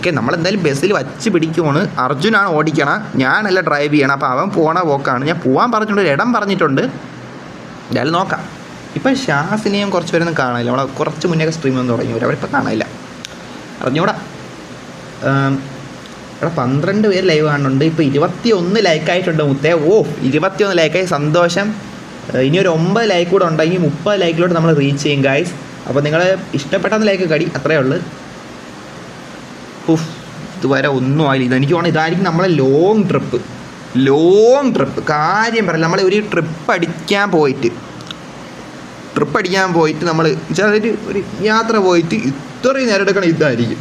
Okay നമ്മൾ എന്തായാലും ബസ്സിൽ വച്ച് പിടിക്കുവാണ്. അർജുനാണ് ഓടിക്കണം. ഞാനല്ല ഡ്രൈവ് ചെയ്യണം. അപ്പോൾ അവൻ പോണ പോക്കാണ്. ഞാൻ പോകാൻ പറഞ്ഞിട്ടുണ്ട് ഇടം പറഞ്ഞിട്ടുണ്ട്. എന്തായാലും നോക്കാം. ഇപ്പം ഷാസിനെയും കുറച്ച് പേരൊന്നും കാണാനില്ല. നമ്മളെ കുറച്ച് മുന്നേ സ്ട്രീം ഒന്നും തുടങ്ങി അവരിപ്പോൾ കാണാനില്ല. അറിഞ്ഞൂടാ ഇവിടെ പന്ത്രണ്ട് പേര് ലൈവ് കാണുന്നുണ്ട്. ഇപ്പോൾ ഇരുപത്തി ഒന്ന് ലൈക്കായിട്ടുണ്ട് മുത്തേ. ഓ ഇരുപത്തി ഒന്ന് ലൈക്കായി സന്തോഷം. ഇനി ഒരു ഒമ്പത് ലൈക്ക് കൂടെ ഉണ്ടെങ്കിൽ മുപ്പത് ലൈക്കിലോട്ട് നമ്മൾ റീച്ച് ചെയ്യും ഗായ്സ് അപ്പോൾ നിങ്ങൾ ഇഷ്ടപ്പെട്ടെന്ന് ലൈക്ക് കടി. അത്രയേ ഉള്ളൂ. ഉഫ് ഇതുവരെ ഒന്നും ആയില്ല. ഇതെനിക്ക് തോന്നുന്നു ഇതായിരിക്കും നമ്മളെ ലോങ് ട്രിപ്പ് ലോങ് ട്രിപ്പ് കാര്യം പറയില്ല നമ്മളെ ഒരു ട്രിപ്പ് അടിക്കാൻ പോയിട്ട് ട്രിപ്പ് അടിക്കാൻ പോയിട്ട് നമ്മൾ ചിലൊരു ഒരു യാത്ര പോയിട്ട് ഇത്രയും നേരം എടുക്കണം ഇതായിരിക്കും.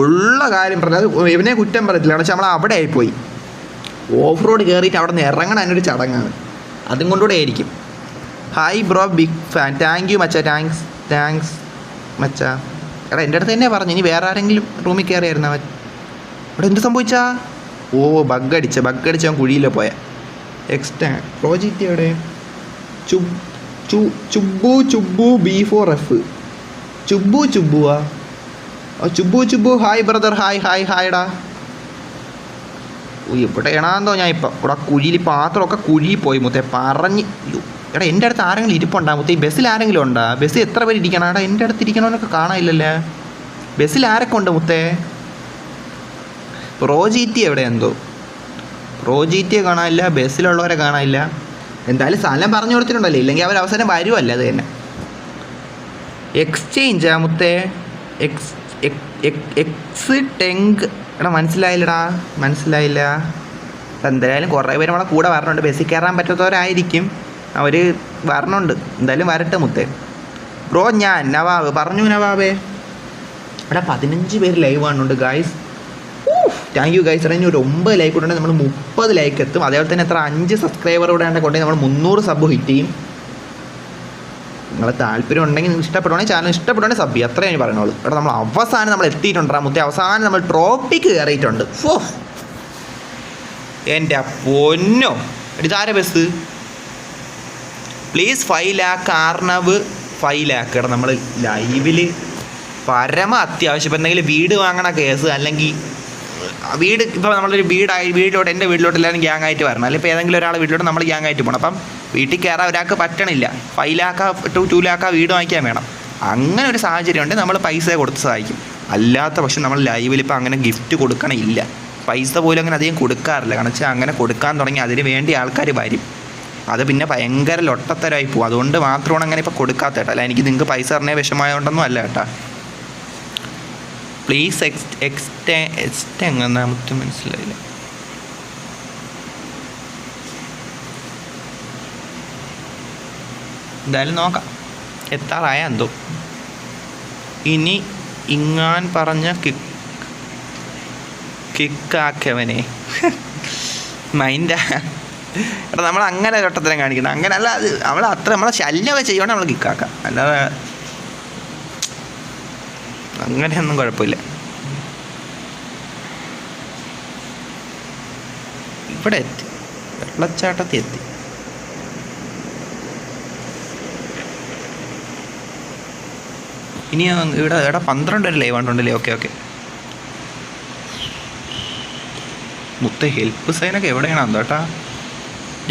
ഉള്ള കാര്യം പറഞ്ഞത് ഇവനെ കുറ്റം പറയത്തില്ല. പക്ഷെ നമ്മൾ അവിടെ ആയിപ്പോയി. ഓഫ് റോഡ് കയറിയിട്ട് അവിടെ നിന്ന് ഇറങ്ങണം അതിനൊരു ചടങ്ങാണ്. അതും കൊണ്ടുകൂടെ ആയിരിക്കും. Hi bro big fan thank you matcha. Thanks thanks മച്ച. എടാ എന്റെ അടുത്ത് തന്നെ പറഞ്ഞു ഇനി വേറെ ആരെങ്കിലും റൂമിൽ കയറിയായിരുന്നു അവൻ? അവിടെ എന്ത് സംഭവിച്ചാ? ഓ ബഗ് അടിച്ച ബഗ് അടിച്ച അവൻ കുഴിയിലെ പോയ. എക്സ്റ്റാ പ്രോജക്റ്റ് എവിടെ? ചുബു ചുബു ബി ഫോർ എഫ് ചുബു ചുബുവാ ചുബു ചുബു ഹായ് ബ്രദർ ഹായ് ഹായ് ഹായ്ടാ ഓ എണാന്തോ ഞാൻ ഇപ്പം. ഇവിടെ കുഴിയിൽ പാത്രമൊക്കെ കുഴിയിൽ പോയി മുത്തേ പറഞ്ഞ്. എടാ എന്റെ അടുത്ത് ആരെങ്കിലും ഇരിപ്പുണ്ടാ? മുത്തേ ബസ്സിൽ ആരെങ്കിലും ഉണ്ടാ? ബസ്സിൽ എത്ര പേര് ഇരിക്കണം? എടാ എന്റെ അടുത്ത് ഇരിക്കണമെന്നൊക്കെ കാണാനില്ലല്ലേ? ബസ്സിൽ ആരൊക്കെ ഉണ്ട് മുത്തേ? റോജീറ്റി എവിടെ എന്തോ? റോജീറ്റിയെ കാണാനില്ല ബസ്സിലുള്ളവരെ കാണാനില്ല. എന്തായാലും സ്ഥലം പറഞ്ഞു കൊടുത്തിട്ടുണ്ടല്ലോ. ഇല്ലെങ്കിൽ അവർ അവസരം വരുമല്ല അത് തന്നെ. എക്സ്ചേഞ്ച് ആ മുത്തേ? എക്സ് എക്- എക്- എക്സ് ടെങ്ക് എടാ മനസ്സിലായില്ലടാ മനസ്സിലായില്ല. എന്തായാലും കുറേ പേര് നമ്മളെ കൂടെ വരണുണ്ട്. ബസ്സിൽ കയറാൻ പറ്റാത്തവരായിരിക്കും. അവർ വരണുണ്ട്. എന്തായാലും വരട്ടെ മുത്തേ. ബ്രോ ഞാൻ നവാബ്. പറഞ്ഞു നവാബേ. ഇവിടെ പതിനഞ്ച് പേര് ലൈവ് കാണുന്നുണ്ട് ഗായ്സ് താങ്ക് യു ഗൈസ് ഇനി ഒരു ഒമ്പത് ലൈക്ക് ഉണ്ടെങ്കിൽ നമ്മൾ മുപ്പത് ലൈക്ക് എത്തും. അതേപോലെ തന്നെ എത്ര? അഞ്ച് സബ്സ്ക്രൈബർ കൂടെ കൊണ്ടുപോയി നമ്മൾ മുന്നൂറ് സബ് ഹിറ്റ് ചെയ്യും. നിങ്ങളെ താല്പര്യം ഉണ്ടെങ്കിൽ നിങ്ങൾ ഇഷ്ടപ്പെടുവാണെങ്കിൽ ചാനൽ ഇഷ്ടപ്പെടുവാണെങ്കിൽ സബ് ചെയ്യുക. അത്രയും പറയുന്നുള്ളൂ. ഇവിടെ നമ്മൾ അവസാനം നമ്മൾ എത്തിയിട്ടുണ്ട്. മുത്തേ അവസാനം നമ്മൾ ട്രോപ്പിക്ക് കയറിയിട്ടുണ്ട് ഫോ എന്റെ പൊന്നോ. ഇതാരെ bus? Please five lakh Arnav five lakh നമ്മൾ ലൈവിൽ പരമ അത്യാവശ്യം. ഇപ്പം എന്തെങ്കിലും വീട് വാങ്ങണ കേസ് അല്ലെങ്കിൽ വീട് ഇപ്പോൾ നമ്മളൊരു വീടായി വീട്ടിലോട്ട് എന്റെ വീട്ടിലോട്ട് എല്ലാവരും ഗ്യാങ് ആയിട്ട് വരണം. അല്ലെങ്കിൽ ഇപ്പോൾ ഏതെങ്കിലും ഒരാൾ വീട്ടിലോട്ട് നമ്മൾ ഗ്യാങ് ആയിട്ട് പോകണം അപ്പം വീട്ടിൽ കയറാൻ ഒരാൾക്ക് പറ്റണില്ല. ഫൈവ് ലാക്കാ ടു ടു ലാക്കാ വീട് വാങ്ങിക്കാൻ വേണം. അങ്ങനെ ഒരു സാഹചര്യം ഉണ്ട്. നമ്മൾ പൈസ കൊടുത്ത് സഹായിക്കും. അല്ലാത്ത പക്ഷെ നമ്മൾ ലൈവിൽ ഇപ്പോൾ അങ്ങനെ ഗിഫ്റ്റ് കൊടുക്കണില്ല. പൈസ പോലും അങ്ങനെ അധികം കൊടുക്കാറില്ല. കാരണം വെച്ചാൽ അങ്ങനെ കൊടുക്കാൻ തുടങ്ങി അതിന് വേണ്ടി ആൾക്കാർ വരും. അത് പിന്നെ ഭയങ്കര ലൊട്ടത്തരായി പോകും അതുകൊണ്ട് മാത്രമാണ് അങ്ങനെ ഇപ്പോൾ കൊടുക്കാത്ത കേട്ടോ അല്ല എനിക്ക് നിങ്ങൾക്ക് പൈസ പറഞ്ഞാൽ വിഷമമായതുകൊണ്ടൊന്നും അല്ല കേട്ടോ പ്ലീസ് എക്സ് എക്സ്റ്റെ എക്സ്റ്റ് എങ്ങനെ നമുക്ക് മനസ്സിലായില്ല എന്തായാലും നോക്കാം എത്താറായ എന്തോ ഇനി ഇങ്ങാൻ പറഞ്ഞ കിക്ക് കിക്കാക്കവനെ മൈൻഡാ എടാ നമ്മൾ അങ്ങനെ ഒട്ടത്തരം കാണിക്കണം അങ്ങനെ അല്ല അത് നമ്മൾ അത്ര നമ്മളെ ശല്യമൊക്കെ ചെയ്യുവാണെങ്കിൽ നമ്മൾ കിക്കാക്കാം അല്ലാതെ അങ്ങനെയൊന്നും കുഴപ്പമില്ല. ഇവിടെ എത്തി. വെള്ളച്ചാട്ടത്തിൽ എത്തി. ഇനി ഇവിടെ ഇവിടെ പന്ത്രണ്ട് വരെ ലൈവ് ഉണ്ടല്ലേ ഓക്കെ ഓക്കെ മുത്ത ഹെൽപ്പ് സൈനൊക്കെ എവിടെയാണ് എന്തോ കേട്ടാ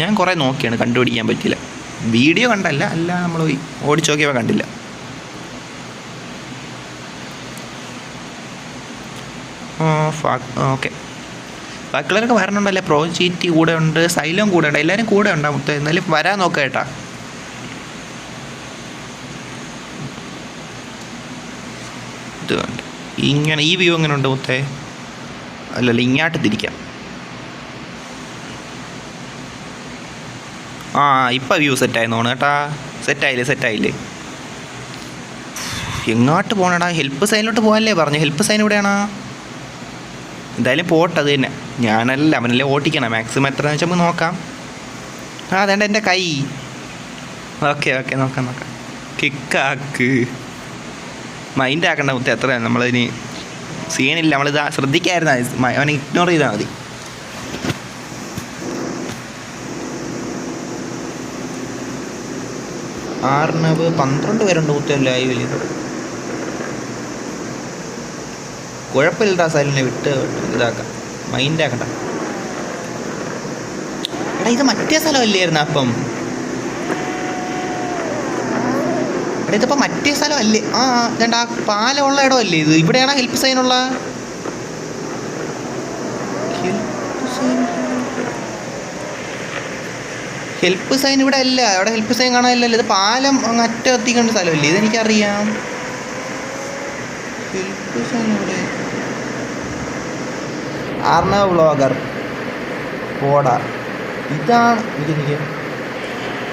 ഞാൻ കുറേ നോക്കിയാണ് കണ്ടുപിടിക്കാൻ പറ്റില്ല വീഡിയോ കണ്ടല്ല അല്ല നമ്മൾ ഓടിച്ചു നോക്കിയപ്പോൾ കണ്ടില്ല. ഓക്കെ. ബാക്കിയുള്ളവരൊക്കെ വരണുണ്ടല്ലേ? പ്രോജിറ്റി കൂടെ ഉണ്ട് സൈലം കൂടെ ഉണ്ട് എല്ലാവരും കൂടെ ഉണ്ടാ മുത്ത? എന്നാലും വരാൻ നോക്കാം കേട്ടാ. ഇങ്ങനെ ഈ വ്യൂ എങ്ങനെ ഉണ്ട് മുത്തേ? അല്ലല്ല ഇങ്ങോട്ട് തിരിക്കാം ആ ഇപ്പം വ്യൂ സെറ്റായി തോന്നുന്നു കേട്ടാ. സെറ്റായില്ലേ സെറ്റായില്ലേ എങ്ങോട്ട് പോകണടാ ഹെൽപ്പ് സൈനിലോട്ട് പോകാനല്ലേ പറഞ്ഞു. ഹെൽപ്പ് സൈൻ ഇവിടെയാണോ? എന്തായാലും പോട്ടെ അത് തന്നെ. ഞാനല്ല അവനല്ലേ ഓട്ടിക്കണം മാക്സിമം എത്ര വെച്ചാൽ നമുക്ക് നോക്കാം. ആ അതേണ്ട എന്റെ കൈ. ഓക്കെ ഓക്കെ നോക്കാം നോക്കാം. കിക്കാക്ക് മൈൻഡ് ആക്കേണ്ട മുത്ത എത്ര നമ്മളിനി സീനില്ല നമ്മളിത് ശ്രദ്ധിക്കായിരുന്നു അവനെ ഇഗ്നോർ ചെയ്താൽ മതി. ആറിനവ് പന്ത്രണ്ട് പേരുണ്ട് മുത്ത ലൈവിൽ കുഴപ്പമില്ലടാ സൈലിനെ വിട്ട് ഇതാക്കാം. മൈൻഡ് ആക്കണ്ട. എടാ ഇത് മറ്റേ സ്ഥലമല്ലായിരുന്നു അപ്പം? എടാ ഇതിപ്പോ മറ്റേ സ്ഥലമല്ലേ? ആ ഇതണ്ട ആ പാലമുള്ള ഇടമല്ലേ ഇത്? ഇവിടെയാണോ ഹെൽപ്പ് സൈനുള്ള ഹെൽപ്പ് സൈൻ ഇവിടെ അല്ല. അവിടെ ഹെൽപ്പ് സൈൻ കാണാനില്ലല്ലോ. ഇത് പാലം അങ്ങ് അറ്റ എത്തിക്കേണ്ട സ്ഥലമല്ലേ? ഇതെനിക്കറിയാം. ഹെൽപ്പ് സൈൻ ഇവിടെ. ആർണവ് വ്ളോഗർ. പോടാ. ഇതാണ് എനിക്ക്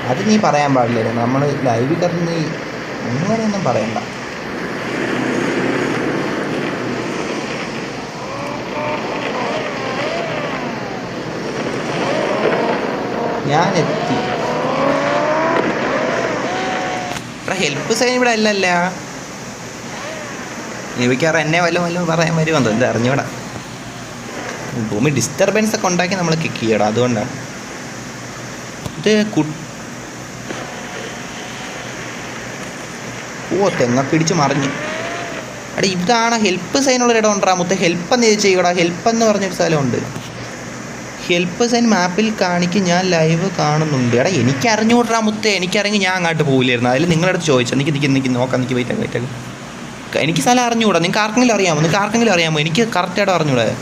അത് നീ പറയാൻ പാടില്ല നമ്മൾ ലൈവ് കിടന്ന് അങ്ങനെയൊന്നും പറയണ്ട. ഇവിടെ ഹെൽപ്പ് സൈൻ ഇവിടെ അല്ലല്ല. എനിക്കറിയാം എന്നെ വല്ല വല്ല പറയാൻ വരുമെന്നോ. ഇത് അറിഞ്ഞൂടാ. ഭൂമി ഡിസ്റ്റർബൻസ് ഒക്കെ ഉണ്ടാക്കി നമ്മൾ കിക്ക് ചെയ്യണം അതുകൊണ്ടാണ് ഇത് ഓ തെങ്ങ പിടിച്ച് മറിഞ്ഞു. അടി ഇതാണ് ഹെൽപ്പ് സൈനുള്ള ഇടം ഉണ്ടാ മുത്ത. ഹെൽപ്പ് എന്ന് ചെയ്യടാ ഹെൽപ്പ് എന്ന് പറഞ്ഞൊരു സ്ഥലമുണ്ട്. ഹെൽപ്പ് സൈൻ മാപ്പിൽ കാണിക്ക് ഞാൻ ലൈവ് കാണുന്നുണ്ട്. എടാ എനിക്ക് അറിഞ്ഞുകൂട്ടാ മുത്തേ. എനിക്കറിയെങ്കിൽ ഞാൻ അങ്ങോട്ട് പോകില്ലായിരുന്നു അതിൽ നിങ്ങളടുത്ത് ചോദിച്ചാൽ ചോദിച്ചു. എനിക്ക് നിൽക്കി നിൽക്കി നോക്കാം നിൽക്കി വെയിറ്റ് വെയിറ്റ് എനിക്ക് സ്ഥലം അറിഞ്ഞുകൂടാ നിങ്ങൾക്ക് ആർക്കെങ്കിലും അറിയാമോ? നിങ്ങൾക്ക് ആർക്കെങ്കിലും അറിയാമോ? എനിക്ക് കറക്റ്റായിട്ട് അറിഞ്ഞൂടാ.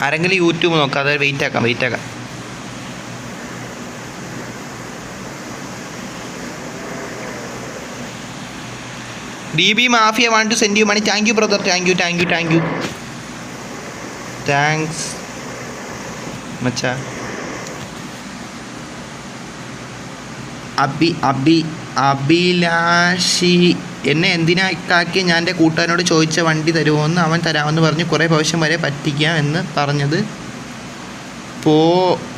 ആരെങ്കിലും യൂട്യൂബ് നോക്കാം അതായത് വെയിറ്റ് ആക്കാം വെയിറ്റ് ആക്കാം. D B mafia want to send you money thank you brother thank you thank you thank you thanks മച്ചാ അബി അബി അഭിലാഷി എന്നെ എന്തിനാ ഇക്കാക്കി ഞാൻ എന്റെ കൂട്ടുകാരനോട് ചോദിച്ച വണ്ടി തരുമോയെന്ന് അവൻ തരാമെന്ന് പറഞ്ഞ്. കുറേ പ്രാവശ്യം വരെ പറ്റിക്കാം എന്ന് പറഞ്ഞത്. പോ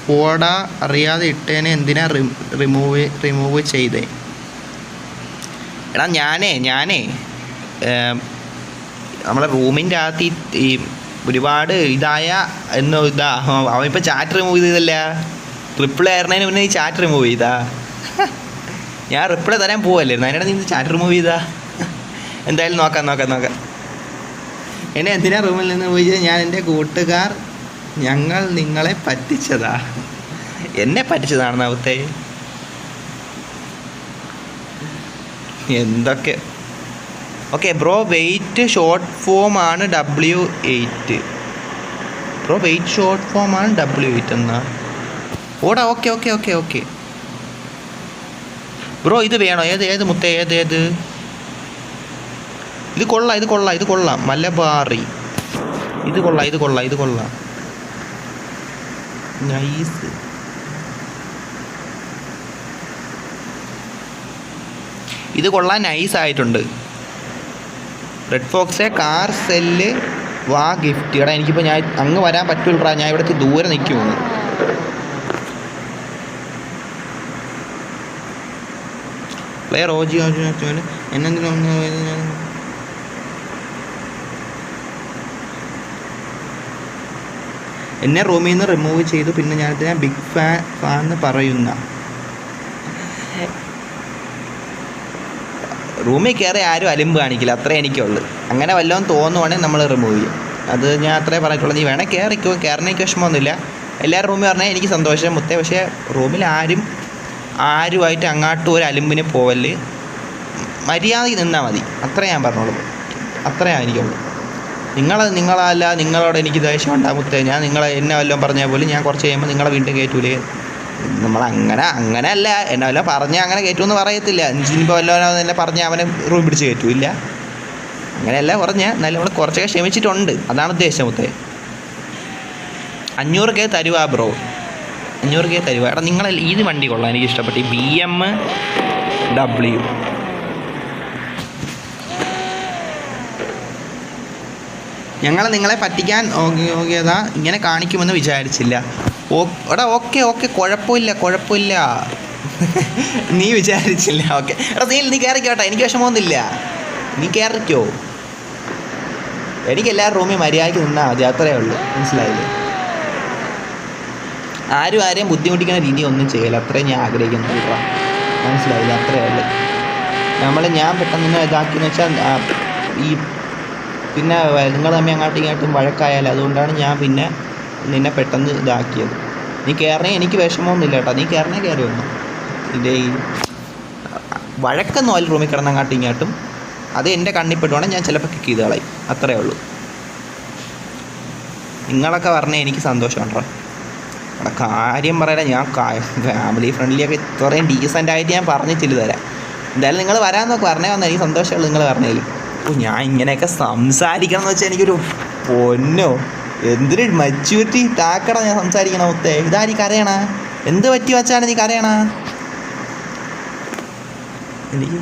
പോടാ അറിയാതെ ഇട്ടേനെ എന്തിനാ റിമൂവ് റിമൂവ് ചെയ്തേ? എടാ ഞാനേ ഞാനേ നമ്മളെ റൂമിന്റെ അകത്ത് ഈ- ഒരുപാട് ഇതായ എന്ന് ഇതാ അവൻ ഇപ്പം ചാറ്റ് റിമൂവ് ചെയ്തതല്ല ട്രിപ്പിൾ ആയിരുന്നതിന് മുന്നേ ഈ ചാറ്റ് റിമൂവ് ചെയ്താ? ഞാൻ റിപ്ലൈ തരാൻ പോവല്ലായിരുന്നു. അതിനിടെ നീ ചാറ്റ് റിമൂവ് ചെയ്താ എന്തായാലും നോക്കാം നോക്കാം നോക്കാം. എന്നെ എന്തിനാ റൂമിൽ നിന്ന് പോയി? ഞാൻ എന്റെ കൂട്ടുകാർ ഞങ്ങൾ നിങ്ങളെ പറ്റിച്ചതാ. എന്നെ പറ്റിച്ചതാണെന്ന് അവത്തെ എന്തൊക്കെ? Okay bro wait short form ആണ് W eight bro wait short form ആണ് ഡബ്ല്യു എയ്റ്റ് എന്നാ. ഓടാ okay okay okay okay. Bro ഇത് വേണോ? ഏത് ഏത് മുത്ത ഏത് ഏത്? ഇത് കൊള്ളാം ഇത് കൊള്ളാം ഇത് കൊള്ളാം. മലബാറി. ഇത് കൊള്ളാം ഇത് കൊള്ളാം ഇത് കൊള്ളാം. നൈസ്. ഇത് കൊള്ളാൻ നൈസ് ആയിട്ടുണ്ട്. റെഡ് ഫോക്സെ കാർ സെല്ല് വാ ഗിഫ്റ്റ്. എടാ എനിക്കിപ്പോൾ ഞാൻ അങ്ങ് വരാൻ പറ്റൂലടാ. ഞാൻ ഇവിടുത്തെ ദൂരെ നിൽക്കുമെന്ന് പ്ലെയർ ഓജി എന്നെന്തിനും എന്നെ റൂമിൽ നിന്ന് റിമൂവ് ചെയ്തു. പിന്നെ ഞാൻ ബിഗ് ഫാൻ ഫാൻ എന്ന് പറയുന്ന. റൂമിൽ കയറി ആരും അലിമ്പ് കാണിക്കില്ല. അത്രേ എനിക്കുള്ളൂ. അങ്ങനെ വല്ലതും തോന്നുവാണെങ്കിൽ നമ്മൾ റിമൂവ് ചെയ്യും. അത് ഞാൻ അത്രേ പറഞ്ഞിട്ടുള്ളൂ. നീ വേണേൽ കയറിക്കോ കയറണേക്ക് വിഷമമൊന്നുമില്ല എല്ലാവരും റൂമിൽ പറഞ്ഞാൽ എനിക്ക് സന്തോഷം. മുത്തേ പക്ഷേ റൂമിൽ ആരും ആരുമായിട്ട് അങ്ങോട്ടും ഒരു അലിമ്പിന് പോവൽ. മര്യാദയ്ക്ക് നിന്നാൽ മതി. അത്രേ ഞാൻ പറഞ്ഞോളൂ. അത്രേ എനിക്കുള്ളൂ നിങ്ങൾ നിങ്ങളല്ല നിങ്ങളോട് എനിക്ക് ദേഷ്യം ഉണ്ടാകും മുത്തേ. ഞാൻ നിങ്ങളെ എന്നെ വല്ലതും പറഞ്ഞാൽ പോലും ഞാൻ കുറച്ച് കഴിയുമ്പോൾ നിങ്ങളെ വീണ്ടും കയറ്റൂലേ നമ്മൾ അങ്ങനെ അങ്ങനെ അല്ല എന്നെ വല്ലതും പറഞ്ഞാൽ അങ്ങനെ കയറ്റുമെന്ന് പറയത്തില്ല. ഇനിയിപ്പോൾ വല്ലതും എന്നെ പറഞ്ഞാൽ അവനെ റൂം പിടിച്ച് കയറ്റൂല്ല അങ്ങനെയല്ല കുറഞ്ഞ എന്നാലും നമ്മൾ കുറച്ചൊക്കെ ക്ഷമിച്ചിട്ടുണ്ട്. അതാണ് ഉദ്ദേശം മുത്തേ. അഞ്ഞൂറ് കെ തരുവാ ബ്രോ. അഞ്ഞൂറ് കെ തരുവ എടാ നിങ്ങൾ ഇത് വണ്ടി കൊള്ളാം. എനിക്ക് ഇഷ്ടപ്പെട്ടു ബി എം ഡബ്ല്യു ഞങ്ങൾ നിങ്ങളെ പറ്റിക്കാൻ യോഗ്യത ഇങ്ങനെ കാണിക്കുമെന്ന് വിചാരിച്ചില്ല. ഓ എടാ ഓക്കെ ഓക്കെ കുഴപ്പമില്ല കുഴപ്പമില്ല. നീ വിചാരിച്ചില്ല ഓക്കെ. എടാ നീ നീ കയറിക്കോട്ടെ എനിക്ക് വിഷമമൊന്നുമില്ല. നീ കയറിക്കോ എനിക്ക് എല്ലാവരും റൂമിൽ മര്യാദയ്ക്ക് നിന്നാൽ മതി അത്രയേ ഉള്ളൂ. മനസ്സിലായില്ലേ? ആരും ആരെയും ബുദ്ധിമുട്ടിക്കുന്ന രീതി ഒന്നും ചെയ്യില്ല. അത്രയും ഞാൻ ആഗ്രഹിക്കുന്നു മനസ്സിലായില്ല? അത്രയേ ഉള്ളൂ. നമ്മൾ ഞാൻ പെട്ടെന്ന് ഇതാക്കിയെന്ന് വെച്ചാൽ ഈ പിന്നെ നിങ്ങൾ തമ്മിൽ അങ്ങോട്ടും ഇങ്ങോട്ടും വഴക്കായാലും അതുകൊണ്ടാണ് ഞാൻ പിന്നെ നിന്നെ പെട്ടെന്ന് ഇതാക്കിയത്. നീ കയറണേ എനിക്ക് വിഷമമൊന്നുമില്ല കേട്ടോ. നീ കയറണേ കയറി വന്നു. ഇതേ വഴക്കൊന്നും അതിൽ റൂമിൽ കിടന്ന് അങ്ങോട്ടും ഇങ്ങോട്ടും അത് എന്റെ കണ്ണിൽ പെട്ടുവാണെങ്കിൽ ഞാൻ ചിലപ്പോൾ കിക്ക് ചെയ്ത് കളയും. അത്രേ ഉള്ളൂ. നിങ്ങളൊക്കെ പറഞ്ഞാൽ എനിക്ക് സന്തോഷമുണ്ടോ അവിടെ കാര്യം പറയാൻ ഞാൻ ഫാമിലി ഫ്രണ്ട്ലിയൊക്കെ ഇത്രയും ഡീസന്റ് ആയിട്ട് ഞാൻ പറഞ്ഞിട്ടില്ല തരാം എന്തായാലും നിങ്ങൾ വരാമെന്നൊക്കെ പറഞ്ഞേ വന്നാൽ എനിക്ക് സന്തോഷമുള്ളൂ നിങ്ങൾ പറഞ്ഞതിൽ ഓ ഞാൻ ഇങ്ങനെയൊക്കെ സംസാരിക്കണം എന്ന് വെച്ചാൽ എനിക്കൊരു പൊന്നോ. എന്തൊരു മച്യൂരിറ്റി താക്കട ഞാൻ സംസാരിക്കണം മുത്തേ. ഇതാരീ കരയണ. എന്ത് പറ്റി വച്ചാണ് നീ കരയണ? എനിക്ക്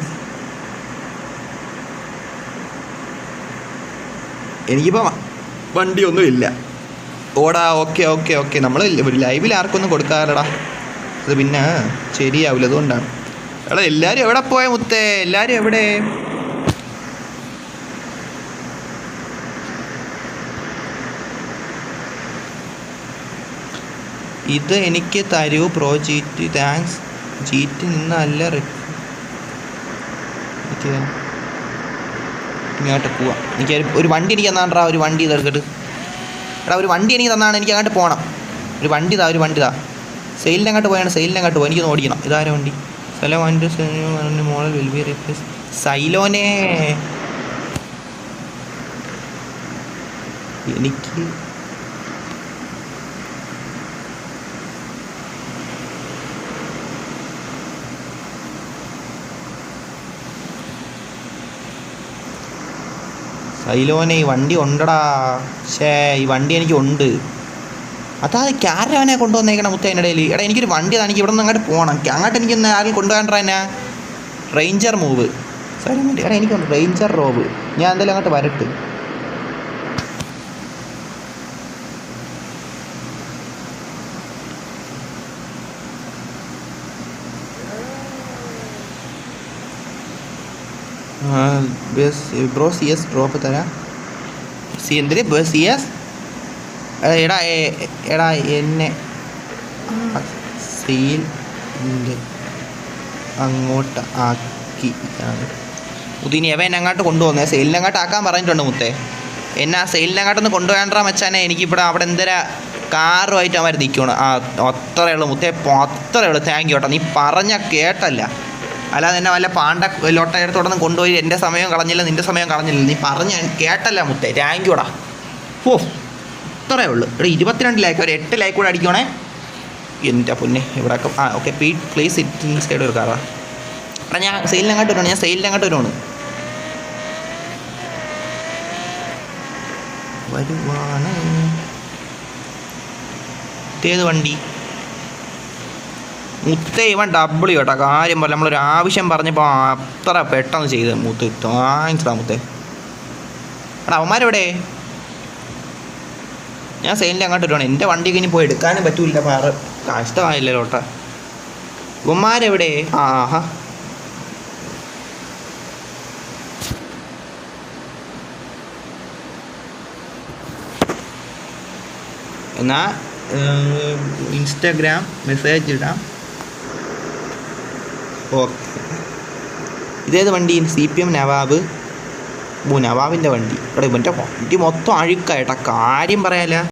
എനിക്കിപ്പോൾ വണ്ടിയൊന്നും ഇല്ല ഓടാ ഓക്കെ ഓക്കെ ഓക്കെ. നമ്മൾ ലൈവിൽ ആർക്കൊന്നും കൊടുക്കാറടാ അത് പിന്നെ ശരിയാവില്ല അതുകൊണ്ടാണ്. എടാ എല്ലാവരും എവിടെ പോയ മുത്തേ? എല്ലാവരും എവിടെ? ഇത് എനിക്ക് തരൂ പ്രോ ജീറ്റ് താങ്ക്സ് ജീറ്റ് നിന്നല്ല ഇങ്ങോട്ട് പോവാം. എനിക്ക് ഒരു വണ്ടി എനിക്ക് എന്നാണ്ടാ ഒരു വണ്ടി ഇതെടുക്കട്ട് എടാ ഒരു വണ്ടി എനിക്ക് തന്നാണ് എനിക്ക് അങ്ങോട്ട് പോകണം ഒരു വണ്ടി താ ഒരു വണ്ടി താ. സെയിലിന്റെ അങ്ങോട്ട് പോയാണ് സെയിലിന്റെ അങ്ങോട്ട് പോയി എനിക്കൊന്ന് ഓടിക്കണം. ഇതാര വണ്ടി? സെലോ വണ്ടി മോഡൽ വിൽ ബി റീപ്ലേസ് സൈലോനെ. എനിക്ക് സൈലോനെ ഈ വണ്ടി ഉണ്ടടാ. ഷേ ഈ വണ്ടി എനിക്ക് ഉണ്ട് അതാ ക്യാരവനെ കൊണ്ടുവന്നേക്കണം മുത്തേ എന്റെ ഇടയിൽ എടാ എനിക്കൊരു വണ്ടി അതാണ് എനിക്ക് ഇവിടെ നിന്ന് അങ്ങോട്ട് പോകണം അങ്ങോട്ട് എനിക്ക് ഇന്ന് ആരും കൊണ്ടുപോകാൻ എന്നാ. റേഞ്ചർ മൂവ്. വണ്ടി എടാ എനിക്കുണ്ട് റേഞ്ചർ റോവ് ഞാൻ എന്തായാലും അങ്ങോട്ട് വരട്ട്. ബ്രോ സി എസ് ഡ്രോപ്പ് തരാം സി എന്തിന് സി എസ് എടാ എടാ എന്നെ സീൽ അങ്ങോട്ട് ആക്കി. മുത്തിനി എവ എന്നെ അങ്ങോട്ട് കൊണ്ടുപോകുന്നത് സെയിലിനെ അങ്ങോട്ട് ആക്കാൻ പറഞ്ഞിട്ടുണ്ട് മുത്തേ. എന്നെ ആ സെയിലിനെ അങ്ങോട്ടൊന്ന് കൊണ്ടുപോകാൻ മച്ചാനെ. എനിക്കിവിടെ അവിടെ എന്തരാ കാറുമായിട്ട് അവർ നിൽക്കണം ആ അത്രയേ ഉള്ളൂ മുത്തേ. അത്രയേ ഉള്ളൂ. താങ്ക് യു കേട്ടോ നീ പറഞ്ഞ കേട്ടല്ല. അല്ലാതെ എന്നെ വല്ല പാണ്ട ലോട്ടയെടുത്തോടൊന്നും കൊണ്ടുപോയി എന്റെ സമയം കളഞ്ഞില്ല നിന്റെ സമയം കളഞ്ഞില്ല. നീ പറഞ്ഞ കേട്ടല്ല മുത്തേ. യുടാ ഓ ഇത്രയേ ഉള്ളൂ. ഇവിടെ ഇരുപത്തിരണ്ട് ലൈക്ക് ഒരു എട്ട് ലൈക്ക് കൂടെ അടിക്കണേ എന്റെ പൊന്നെ ഇവിടെ ആ okay P please it inside ഒരു കാറാ എടാ ഞാൻ സെയിലിന് അങ്ങോട്ട് വരുവാണ് ഞാൻ സെയിലിന് അങ്ങോട്ട് വരുവാണ്. വരുവാണ്. ഇതേത് വണ്ടി. മുത്തേ ഇവൻ ഡബിൾ കേട്ടോ. കാര്യം പോലെ നമ്മളൊരു ആവശ്യം പറഞ്ഞപ്പോൾ അത്ര പെട്ടെന്ന് ചെയ്ത്. മുത്ത് താങ്ക്സ്ടാ മുത്തേ. എടാ അവന്മാരെവിടെ? ഞാൻ സെയിലിന്റെ അങ്ങോട്ട് വരുവാണ് എന്റെ വണ്ടിക്ക് ഇനി പോയി എടുക്കാനും പറ്റൂല പാറ കഷ്ടമായില്ലല്ലോ കേട്ടോ ഇവന്മാരെവിടെ? ആഹാ. എന്നാ ഇൻസ്റ്റാഗ്രാം മെസ്സേജ് ഇടാം. ഓക്കെ. ഇതേത് വണ്ടി സി പി എം നവാബ്. ഓ നവാബിന്റെ വണ്ടി. ഇവിടെ ഇവന്റെ വണ്ടി മൊത്തം അഴുക്കായിട്ടാ കാര്യം പറയാല